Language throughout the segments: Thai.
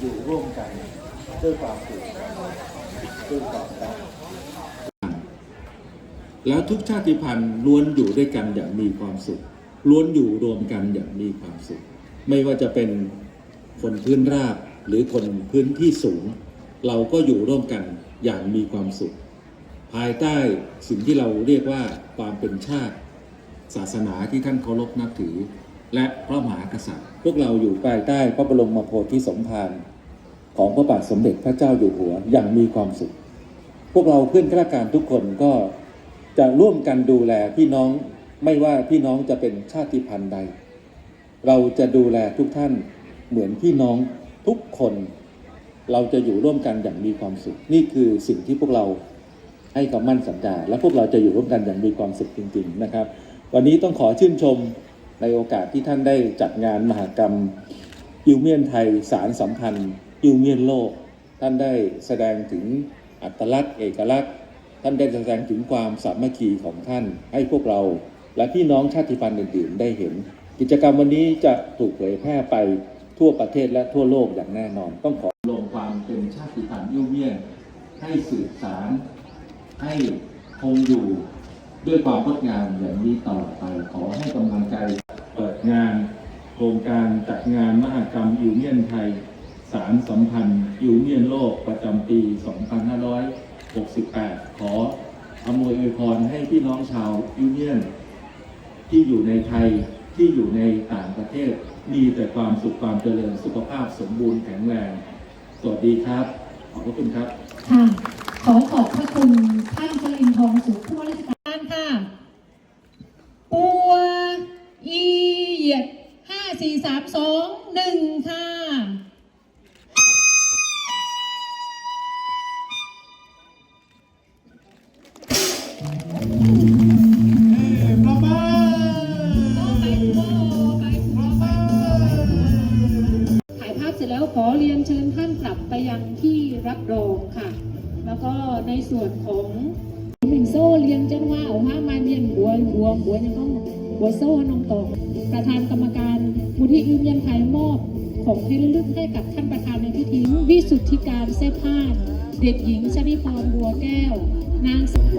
อยู่ร่วมกันด้วยความผูกพันด้วยความรักแล้วทุกชาติพันธุ์ล้วนอยู่ด้วยกันอย่างมีความสุข ล้วนอยู่รวมกันอย่างมีความสุข ไม่ว่าจะเป็นคนพื้นราบหรือคนพื้นที่สูง เราก็อยู่ร่วมกันอย่างมีความสุข ภายใต้สิ่งที่เราเรียกว่าความเป็นชาติ ศาสนาที่ท่านเคารพนับถือ และพระมหากษัตริย์ พวกเราอยู่ภายใต้พระบรมโพธิสมภารของพระบาทสมเด็จพระเจ้าอยู่หัวอย่างมีความสุข พวกเราเพื่อนข้าราชการทุกคนก็จะร่วมกันดูแลพี่น้องไม่ว่าพี่น้องจะเป็นชาติพันธุ์ใด เราจะดูแลทุกท่านเหมือนพี่น้องทุกคน เราจะอยู่ร่วมกันอย่างมีความสุข นี่คือสิ่งที่พวกเราให้คำมั่นสัญญาและพวกเราจะอยู่ร่วมกันอย่างมีความสุขจริง ๆ นะครับ วันนี้ต้องขอชื่นชม ในโอกาสที่ท่านได้จัดงานมหกรรมยูเมียนไทยสารสัมพันธ์ยูเมียนโลก ท่านได้แสดงถึงอัตลักษณ์เอกลักษณ์ ท่านได้แสดงถึงความสามัคคีของท่าน ให้พวกเรา และพี่น้องชาติพันธุ์อื่นๆ ได้เห็น กิจกรรมวันนี้จะถูกเผยแพร่ไปทั่วประเทศและทั่วโลกอย่างแน่นอน ต้องขอลงความเป็นชาติพันธุ์ยูเมียนให้สืบสารให้คงอยู่ ด้วยความงดงามอย่างนี้ต่อไปขอให้กำลังใจเปิดงาน โครงการจัดงานมหกรรมยูเนียนไทย สารสัมพันธ์ยูเนียนโลกประจำปี 2568 ขออำนวยอวยพรให้พี่น้องชาวยูเนียน ที่อยู่ในไทยที่อยู่ในต่างประเทศ มีแต่ความสุขความเจริญสุขภาพสมบูรณ์แข็งแรงสวัสดีครับ ขอบพระคุณครับ ค่ะ ขอขอบพระคุณท่าน ยังที่รับรองค่ะ แล้วก็ในส่วนของหนึ่งโซ่เรียนจังว่าเอาห้ามาเรียนบัวบัวบัวยังต้องบัวโซ่น้องตองประธานกรรมการมูลที่ยืนยันไทยมอบของที่ระลึกให้กับท่านประธานในพิธีวิสุทธิการเซพาเด็กหญิงชนิพรบัวแก้ว นางสาว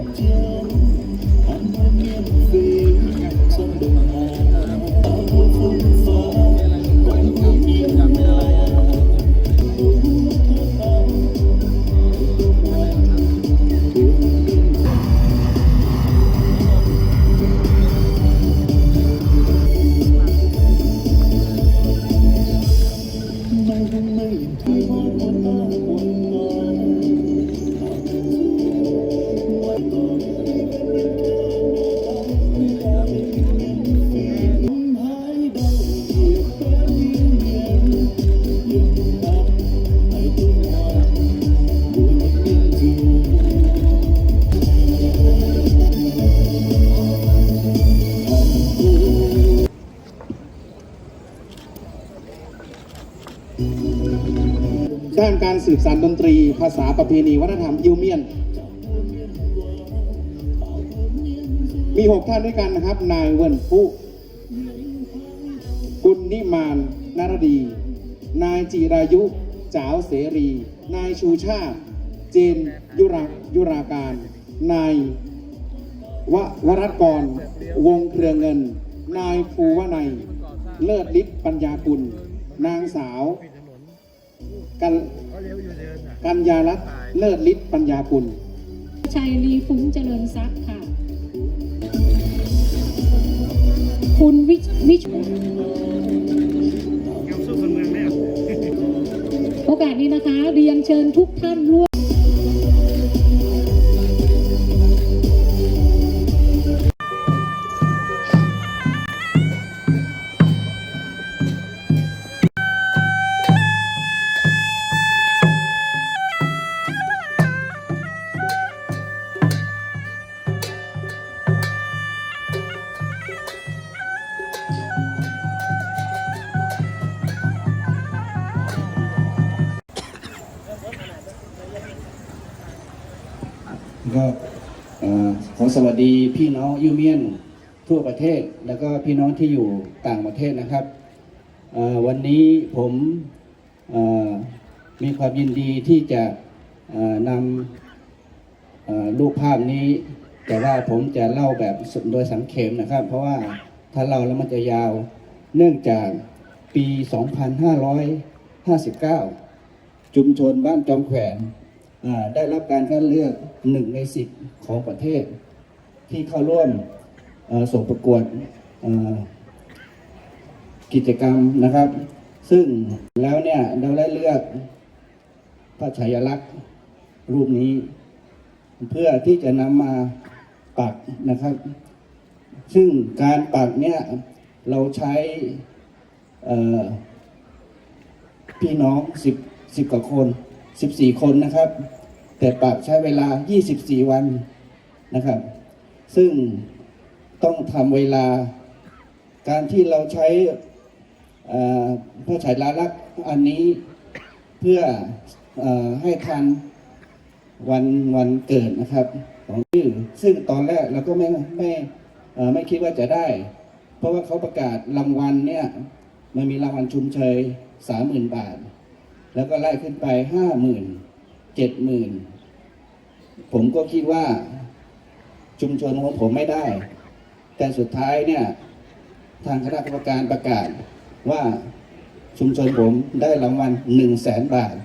ด้านการสืบสานดนตรี ภาษาประเพณีวัฒนธรรมยูเมียน มีหกท่านด้วยกันนะครับ นายเวินฟุกุลนิมานนารดี นายจิรายุจ๋าวเสรี นายชูชาติ เจนยุรายุราการ นายววรัตกร วงเครือเงิน นายภูวนัย เลิศฤทธิ์ปัญญากุล นางสาว กันกัญญาลัตน์เลิศฤทธิ์ปัญญากุลชัยลีฟุ้งเจริญทรัพย์ค่ะ คุณวิชวิชโอกาสนี้นะคะ เรียนเชิญทุกท่านร่วม สวัสดีพี่น้องยูเมียนทั่วประเทศ แล้วก็พี่น้องที่อยู่ต่างประเทศนะครับวันนี้ผมมีความยินดีที่จะนำรูปภาพนี้ แต่ว่าผมจะเล่าแบบโดยสังเขปนะครับ เพราะว่าถ้าเล่าแล้วมันจะยาว เนื่องจากปี 2559 ชุมชนบ้านจอมแขวนได้รับการคัดเลือกหนึ่งในสิบของประเทศ ที่เข้าร่วมส่งประกวดกิจกรรมนะครับ ซึ่งแล้วเนี่ยเราได้เลือกพระฉายลักษณ์รูปนี้ เพื่อที่จะนำมาปักนะครับ ซึ่งการปักเนี่ยเราใช้พี่น้องสิบสิบกว่าคนสิบสี่คนนะครับ แต่ปักใช้เวลา24วันนะครับ ซึ่งต้องทำเวลา การที่เราใช้พระฉายาลักษณ์อันนี้เพื่ออให้ทันวันวันเกิดนะครับของชื่อซึ่งตอนแรกเราก็ไม่ไม่ไม่คิดว่าจะได้ เพราะว่าเขาประกาศรางวัลเนี่ยมันมีรางวัลชุมเชยสามหมื่นบาท แล้วก็ไล่ขึ้นไปห้าหมื่นเจ็ดหมื่นผมก็คิดว่า ชุมชนของผมไม่ได้ แต่สุดท้ายเนี่ยทางคณะกรรมการประกาศว่าชุมชนผมได้รางวัลหนึ่งแสนบาท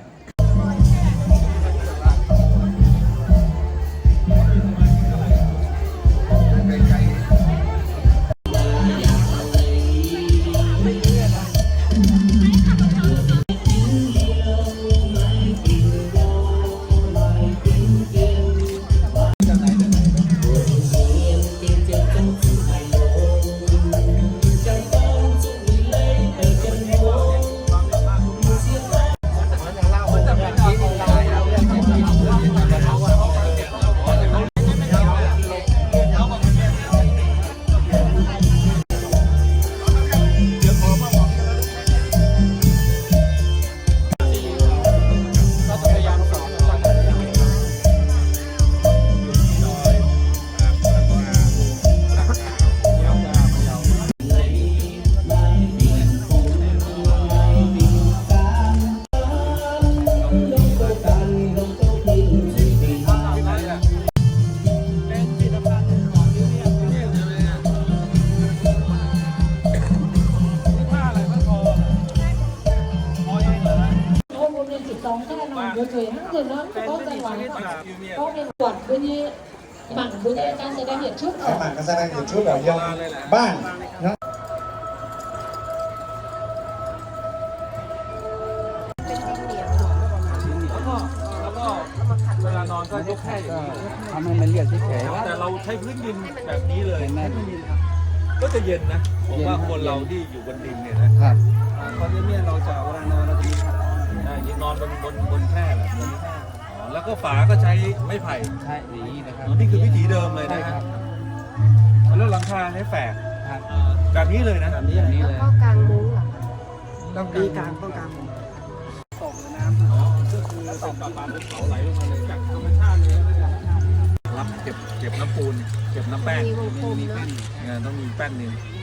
ค่นอนเฉยทั้งคืนนั้นก็จะหวังก็เป็นปวดบุญยี่หมั่นบุญยี่การแสดงเหตุชุดสมัครก็แสดงถึงชุดแบบยองบ้านเนะแล้วก็เวลานอนก็ยกแค่อย่างนี้ทำให้มันเรียกเฉยแต่เราใช้พื้นดินแบบนี้เลยก็จะเย็นนะผมว่าคนเราที่อยู่บนดินเนี่ยนะครับตอนนี้เนี่ยเราจะเวลานอนเรา แล้วก็ฝาก็ใช้ไม้ไผ่ใช่อย่างนี้นะครับอ๋อนี่คือวิถีเดิมเลยนะฮะแล้วหลังคาใช้แฝกแบบนี้เลยนะแบบนี้อย่างนี้เลย ก็กลางมุ้งเหรอต้องดีกลางต้องกลางอ๋อก็คือเป็นปลาปลาภูเขาไหลลงมาเลยจากธรรมชาติเลยรับเก็บเก็บน้ำปูน เก็บน้ำแป้งมีวงกลมเนอะเออต้องมีแป้นหนึ่งม